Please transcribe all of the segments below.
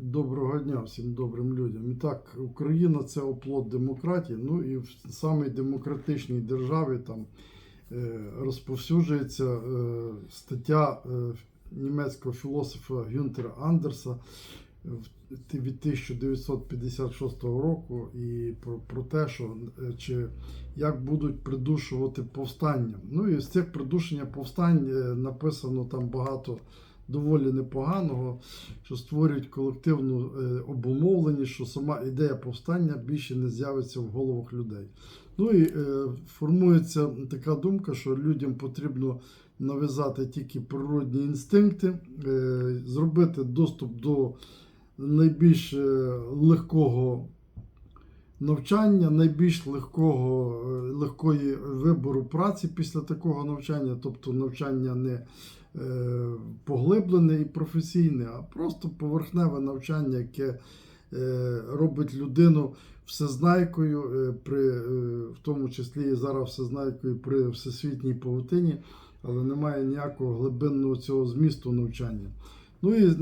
Доброго дня всім добрим людям. І так, Україна це оплот демократії. Ну і в самій демократичній державі там е, розповсюджується е, стаття е, німецького філософа Гюнтера Андерса від 1956 року і про, про те, що чи як будуть придушувати повстання. Ну і з цих придушення повстань написано там багато доволі непоганого що створюють колективну е, обумовленість, що сама ідея повстання більше не з'явиться в головах людей. Ну і е, формується така думка, що людям потрібно нав'язати тільки природні інстинкти, е, зробити доступ до найбільш легкого навчання, найбільш легкого, легкої вибору праці після такого навчання, тобто навчання не поглиблене і професійне, а просто поверхневе навчання, яке е, робить людину всезнайкою, е, при, е, в тому числі і зараз всезнайкою при всесвітній павутині, але немає ніякого глибинного цього змісту навчання. Ну і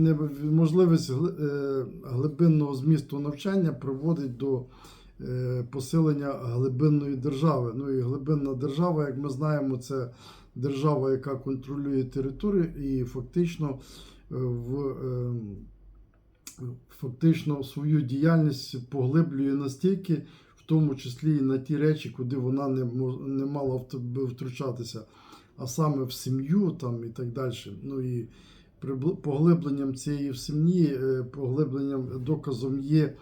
можливість е, глибинного змісту навчання приводить до е, посилення глибинної держави. Ну і глибинна держава, як ми знаємо, це держава, яка контролює територію і фактично е, в е, фактично свою діяльність поглиблює настільки, в тому числі і на ті речі, куди вона не, не мала втручатися, а саме в сім'ю там і так далі. Ну і поглибленням цієї в сім'ї, е, поглибленням доказом є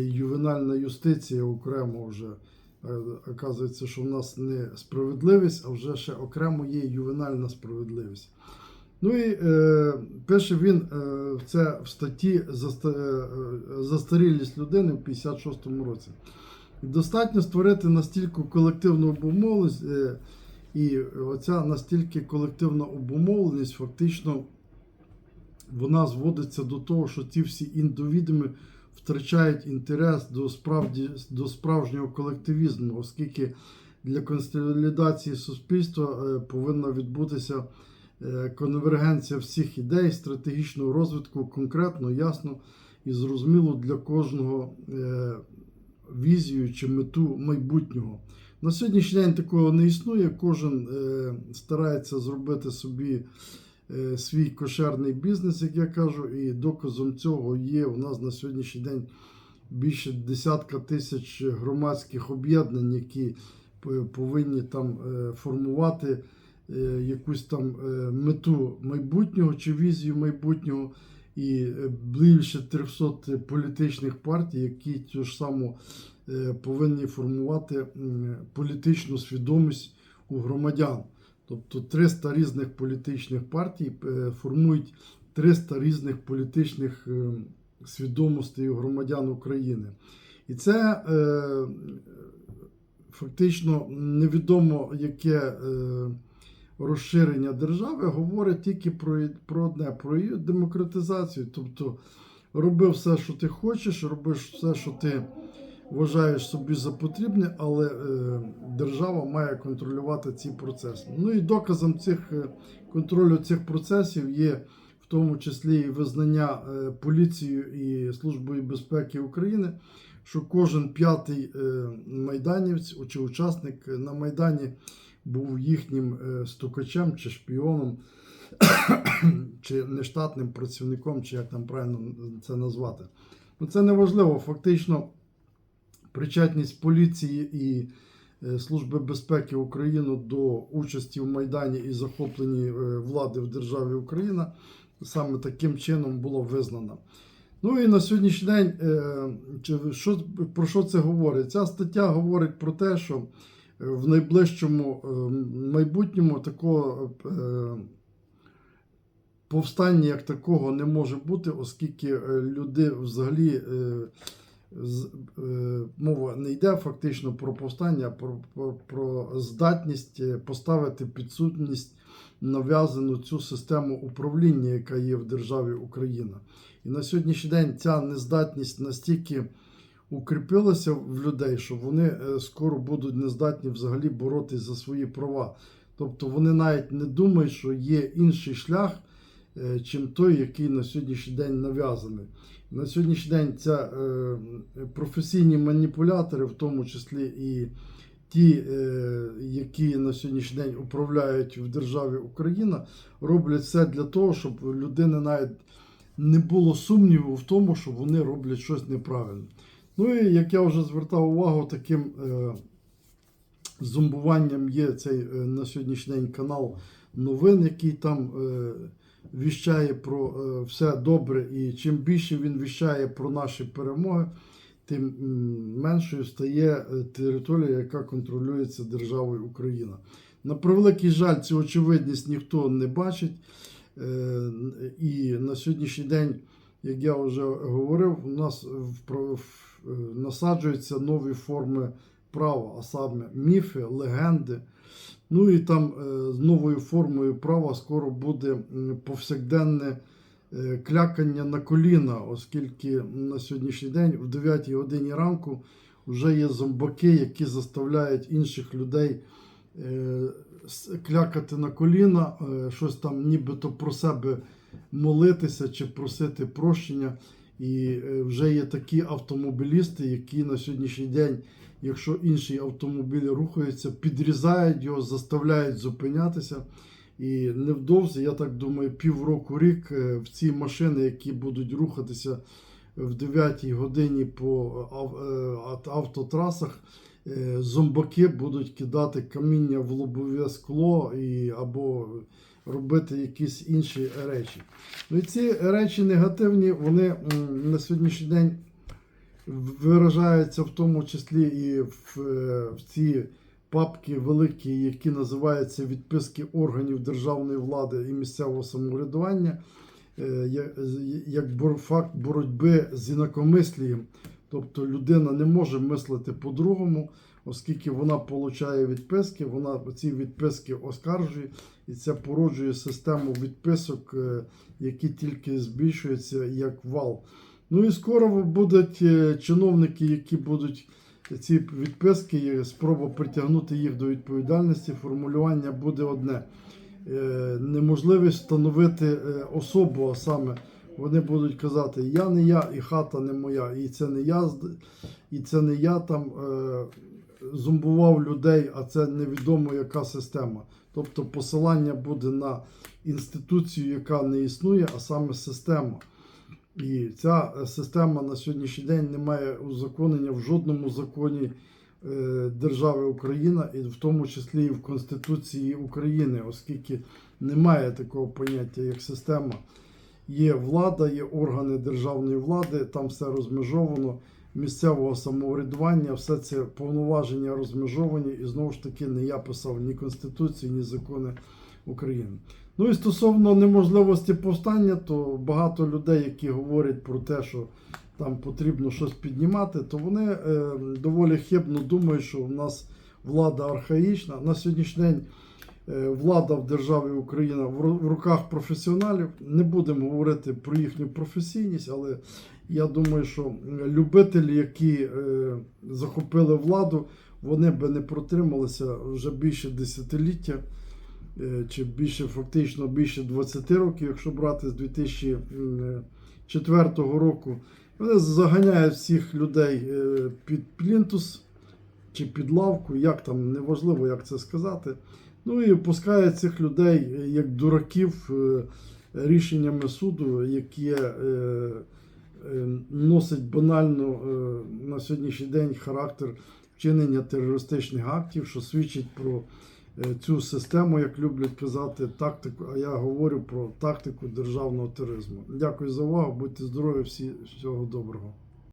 ювенальна юстиція окремо вже. Е, Оказується, що в нас не справедливість, а вже ще окремо є ювенальна справедливість. Ну і е, пише він е, це в статті «Заста- е, е, Застарілість людини в 56-му році. Достатньо створити настільки колективну обумовленість, е, і оця настільки колективна обумовленість фактично вона зводиться до того, що ці всі індивідуми втрачають інтерес до, справді, до справжнього колективізму, оскільки для консолідації суспільства е, повинна відбутися е, конвергенція всіх ідей, стратегічного розвитку конкретно, ясно і зрозуміло для кожного е, візію чи мету майбутнього. На сьогоднішній день такого не існує. Кожен старається зробити собі свій кошерний бізнес, як я кажу, і доказом цього є у нас на сьогоднішній день більше десятка тисяч громадських об'єднань, які повинні там е, формувати е, якусь там е, мету майбутнього чи візію майбутнього. І е, більше 300 політичних партій, які цю ж саму е, повинні формувати політичну свідомість у громадян. Тобто 300 різних політичних партій е, формують 300 різних політичних е, свідомостей громадян України. І це е, фактично невідомо яке розширення держави говорить тільки про, про одне, про її демократизацію. Тобто роби все, що ти хочеш, робиш все, що ти вважаєш собі за потрібне, але е, держава має контролювати ці процеси. Ну і доказом цих е, контролю цих процесів є в тому числі і визнання е, поліцією і Службою безпеки України, що кожен п'ятий майданівець чи учасник на Майдані був їхнім стукачем чи шпіоном, чи нештатним працівником, чи як там правильно це назвати. Ну, це не важливо. Фактично, причетність поліції і е, Служби безпеки України до участі в Майдані і захопленні е, влади в державі Україна саме таким чином було визнано. Ну і на сьогоднішній день, е, про що це говорить? Ця стаття говорить про те, що в найближчому майбутньому такого повстання як такого не може бути, оскільки люди взагалі мова не йде фактично про повстання, а про, про, про здатність е, поставити підсудність нав'язану цю систему управління, яка є в державі Україна. І на сьогоднішній день ця нездатність настільки укріпилася в людей, що вони е, скоро будуть нездатні взагалі боротись за свої права. Тобто вони навіть не думають, що є інший шлях е, чим той, який на сьогоднішній день нав'язаний. На сьогоднішній день це е, професійні маніпулятори, в тому числі і ті, е, які на сьогоднішній день управляють в державі Україна, роблять все для того, щоб людини навіть не було сумніву в тому, що вони роблять щось неправильно. Ну і як я вже звертав увагу, таким е, зомбуванням є цей е, на сьогоднішній день канал новин, який там е, віщає про е, все добре. І чим більше він віщає про наші перемоги, тим меншою стає е, територія, яка контролюється державою Україна. На превеликий жаль, цю очевидність ніхто не бачить. Е, І на сьогоднішній день, як я вже говорив, у нас насаджуються нові форми права, а саме міфи, легенди. Ну і там е, з новою формою права скоро буде повсякденне е, клякання на коліна, оскільки на сьогоднішній день, в 9 годині ранку, вже є зомбаки, які заставляють інших людей е, клякати на коліна, щось там нібито про себе молитися чи просити прощення. І вже є такі автомобілісти, які на сьогоднішній день, якщо інший автомобіль рухається, підрізають його, заставляють зупинятися. І невдовзі, я так думаю, півроку рік е, в ці машини, які будуть рухатися в 9 годині по е, автотрасах, е, зомбаки будуть кидати каміння в лобове скло і, або робити якісь інші речі. Ну і ці речі негативні, вони на сьогоднішній день виражаються в тому числі і в, е, в ці папки великі, які називаються відписки органів державної влади і місцевого самоврядування, е, як факт боротьби з інакомислієм. Тобто людина не може мислити по-другому, оскільки вона отримує відписки, вона ці відписки оскаржує, і це породжує систему відписок, е, які тільки збільшуються як вал. Ну і скоро будуть е, чиновники, які будуть ці відписки, спроба притягнути їх до відповідальності. Формулювання буде одне: Е, неможливість встановити е, особу, а саме вони будуть казати, я не я, і хата не моя, і це не я, і це не я там зомбував людей, а це невідомо яка система. Тобто посилання буде на інституцію, яка не існує, а саме система. І ця е, система на сьогоднішній день не має узаконення в жодному законі е, держави Україна, і в тому числі і в Конституції України, оскільки немає такого поняття, як система. Є влада, є органи державної влади, там все розмежовано, місцевого самоврядування, все це повноваження розмежовані, і знову ж таки не я писав ні Конституції, ні закони України. Ну і стосовно неможливості повстання, то багато людей, які говорять про те, що там потрібно щось піднімати, то вони е, доволі хибно думають, що в нас влада архаїчна. На сьогоднішній день е, влада в державі Україна в в руках професіоналів. Не будемо говорити про їхню професійність, але я думаю, що любителі, які е, захопили владу, вони би не протрималися вже більше десятиліття чи більше фактично більше 20 років, якщо брати з 2004 року. Вони заганяють всіх людей е, під плінтус чи під лавку, як там, неважливо, як це сказати. Ну і пускають цих людей е, як дураків е, рішеннями суду, е, е, носить банально е, на сьогоднішній день характер вчинення терористичних актів, що свідчить про е, цю систему, як люблять казати, тактику. А я говорю про тактику державного тероризму. Дякую за увагу. Будьте здорові, всі всього доброго.